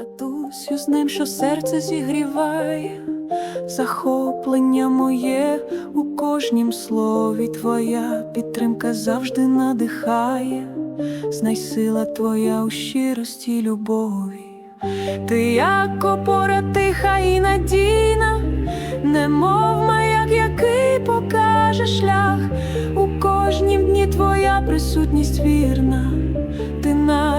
Татусю з ним, що серце зігріває, захоплення моє у кожнім слові. Твоя підтримка завжди надихає, знай сила твоя у щирості любові. Ти як опора тиха і надійна, немов маяк, який покаже шлях, у кожнім дні твоя присутність вірна,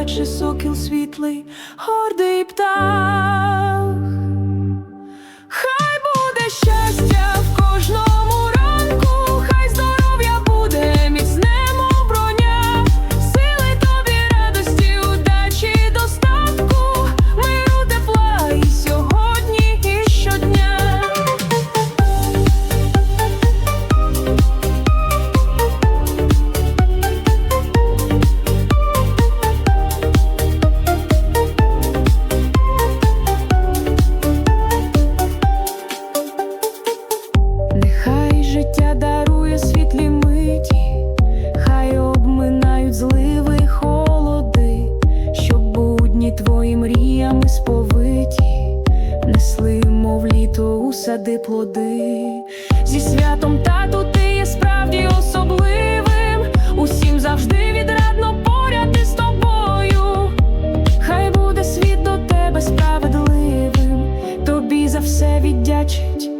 наче сокіл світлий, гордий птах. Життя дарує світлі миті, хай обминають зливи й холоди, щоб будні твої мріями сповиті, несли, мов літо у сади плоди. Зі святом тату ти є справді особливим, усім завжди відрадно поряд із тобою. Хай буде світ до тебе справедливим, тобі за все віддячить